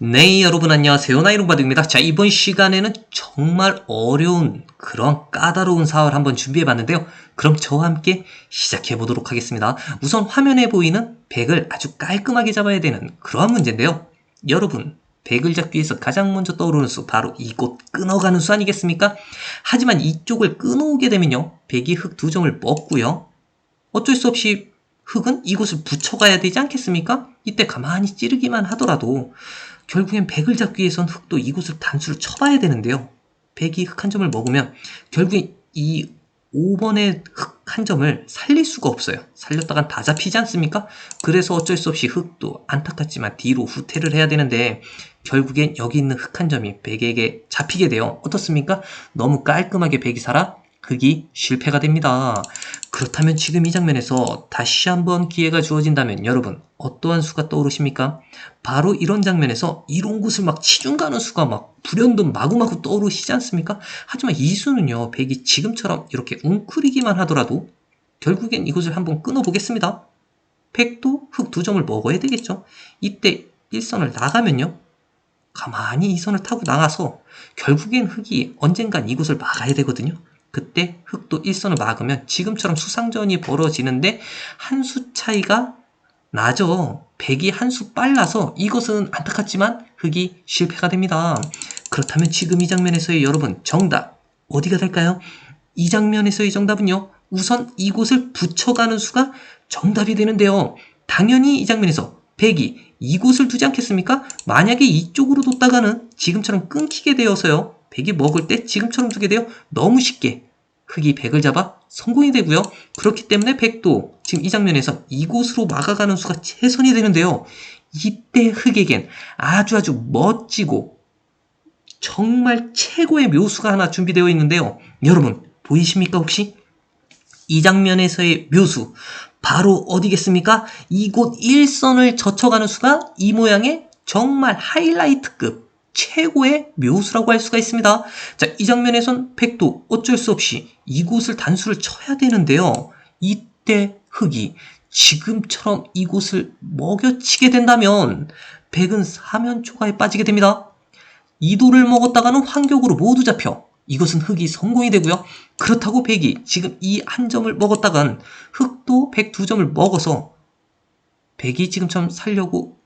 네, 여러분 안녕하세요. 나이롱바드입니다. 자, 이번 시간에는 정말 어려운 그런 까다로운 사활 한번 준비해 봤는데요. 그럼 저와 함께 시작해 보도록 하겠습니다. 우선 화면에 보이는 100을 아주 깔끔하게 잡아야 되는 그러한 문제인데요. 여러분, 100을 잡기 위해서 가장 먼저 떠오르는 수 바로 이곳 끊어가는 수 아니겠습니까? 하지만 이쪽을 끊어오게 되면요. 100이 흙 두 점을 먹고요. 어쩔 수 없이 흙은 이곳을 붙여가야 되지 않겠습니까? 이때 가만히 찌르기만 하더라도 결국엔 100을 잡기 위해선 흙도 이곳을 단수를 쳐봐야 되는데요. 100이 흙한 점을 먹으면 결국엔 이 5번의 흙한 점을 살릴 수가 없어요. 살렸다간 다 잡히지 않습니까? 그래서 어쩔 수 없이 흙도 안타깝지만 뒤로 후퇴를 해야 되는데 결국엔 여기 있는 흙한 점이 100에게 잡히게 돼요. 어떻습니까? 너무 깔끔하게 100이 살아 흙이 실패가 됩니다. 그렇다면 지금 이 장면에서 다시 한번 기회가 주어진다면 여러분 어떠한 수가 떠오르십니까? 바로 이런 장면에서 이런 곳을 막 치중 가는 수가 막 불현듯 마구마구 떠오르시지 않습니까? 하지만 이 수는요 백이 지금처럼 이렇게 웅크리기만 하더라도 결국엔 이곳을 한번 끊어보겠습니다. 백도 흙 두 점을 먹어야 되겠죠. 이때 일선을 나가면요. 가만히 이 선을 타고 나가서 결국엔 흙이 언젠간 이곳을 막아야 되거든요. 그때 흙도 일선을 막으면 지금처럼 수상전이 벌어지는데 한 수 차이가 나죠. 백이 한 수 빨라서 이것은 안타깝지만 흙이 실패가 됩니다. 그렇다면 지금 이 장면에서의 여러분 정답 어디가 될까요? 이 장면에서의 정답은요. 우선 이곳을 붙여가는 수가 정답이 되는데요. 당연히 이 장면에서 백이 이곳을 두지 않겠습니까? 만약에 이쪽으로 뒀다가는 지금처럼 끊기게 되어서요. 백이 먹을 때 지금처럼 두게 돼요. 너무 쉽게 흙이 백을 잡아 성공이 되고요. 그렇기 때문에 백도 지금 이 장면에서 이곳으로 막아가는 수가 최선이 되는데요. 이때 흙에겐 아주 아주 멋지고 정말 최고의 묘수가 하나 준비되어 있는데요. 여러분 보이십니까 혹시? 이 장면에서의 묘수 바로 어디겠습니까? 이곳 일선을 젖혀가는 수가 이 모양의 정말 하이라이트급 최고의 묘수라고 할 수가 있습니다. 자, 이 장면에선 백도 어쩔 수 없이 이곳을 단수를 쳐야 되는데요. 이때 흙이 지금처럼 이곳을 먹여치게 된다면 백은 사면초가에 빠지게 됩니다. 이도를 먹었다가는 환격으로 모두 잡혀 이것은 흙이 성공이 되고요. 그렇다고 백이 지금 이 한 점을 먹었다간 흙도 백 두 점을 먹어서 백이 지금처럼 살려고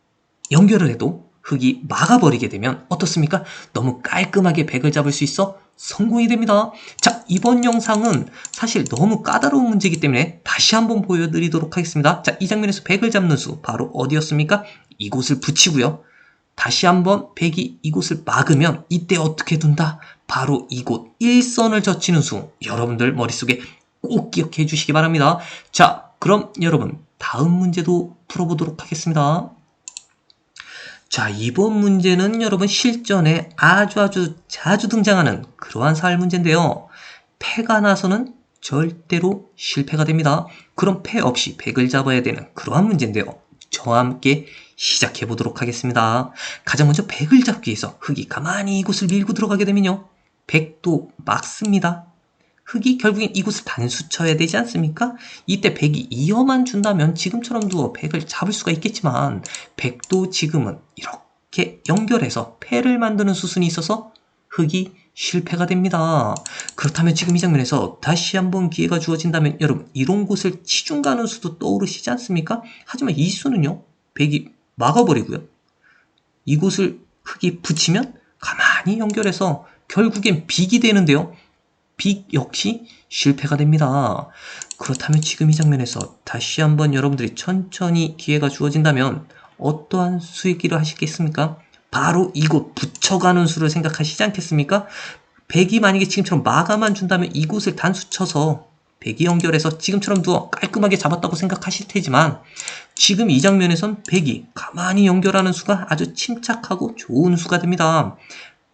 연결을 해도 흙이 막아버리게 되면 어떻습니까? 너무 깔끔하게 백을 잡을 수 있어 성공이 됩니다. 자, 이번 영상은 사실 너무 까다로운 문제이기 때문에 다시 한번 보여드리도록 하겠습니다. 자, 이 장면에서 백을 잡는 수 바로 어디였습니까? 이곳을 붙이고요. 다시 한번 백이 이곳을 막으면 이때 어떻게 둔다? 바로 이곳 일선을 젖히는 수 여러분들 머릿속에 꼭 기억해 주시기 바랍니다. 자, 그럼 여러분 다음 문제도 풀어보도록 하겠습니다. 자, 이번 문제는 여러분 실전에 아주 아주 자주 등장하는 그러한 사활 문제인데요. 패가 나서는 절대로 실패가 됩니다. 그럼 패 없이 백을 잡아야 되는 그러한 문제인데요. 저와 함께 시작해 보도록 하겠습니다. 가장 먼저 백을 잡기 위해서 흙이 가만히 이곳을 밀고 들어가게 되면요. 백도 막습니다. 흙이 결국엔 이곳을 단수 쳐야 되지 않습니까? 이때 백이 이어만 준다면 지금처럼 두어 백을 잡을 수가 있겠지만 백도 지금은 이렇게 연결해서 패를 만드는 수순이 있어서 흙이 실패가 됩니다. 그렇다면 지금 이 장면에서 다시 한번 기회가 주어진다면 여러분 이런 곳을 치중 가는 수도 떠오르시지 않습니까? 하지만 이 수는요 백이 막아버리고요. 이곳을 흙이 붙이면 가만히 연결해서 결국엔 빅이 되는데요. 빅 역시 실패가 됩니다. 그렇다면 지금 이 장면에서 다시 한번 여러분들이 천천히 기회가 주어진다면 어떠한 수익기를 하시겠습니까? 바로 이곳 붙여가는 수를 생각하시지 않겠습니까? 백이 만약에 지금처럼 마감만 준다면 이곳을 단수 쳐서 백이 연결해서 지금처럼 두어 깔끔하게 잡았다고 생각하실 테지만 지금 이 장면에선 백이 가만히 연결하는 수가 아주 침착하고 좋은 수가 됩니다.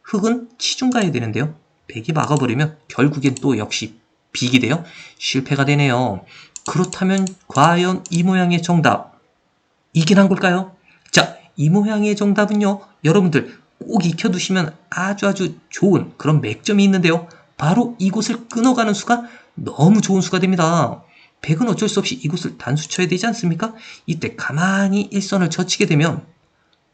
흙은 치중 가야 되는데요. 백이 막아버리면 결국엔 또 역시 빅이 돼요. 실패가 되네요. 그렇다면 과연 이 모양의 정답 이긴 한 걸까요? 자, 이 모양의 정답은요. 여러분들 꼭 익혀두시면 아주 아주 좋은 그런 맥점이 있는데요. 바로 이곳을 끊어가는 수가 너무 좋은 수가 됩니다. 백은 어쩔 수 없이 이곳을 단수 쳐야 되지 않습니까? 이때 가만히 일선을 젖히게 되면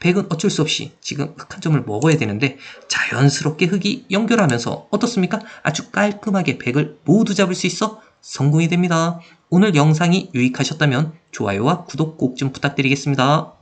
백은 어쩔 수 없이 지금 흑 한 점을 먹어야 되는데 자연스럽게 흑이 연결하면서 어떻습니까? 아주 깔끔하게 백을 모두 잡을 수 있어 성공이 됩니다. 오늘 영상이 유익하셨다면 좋아요와 구독 꼭 좀 부탁드리겠습니다.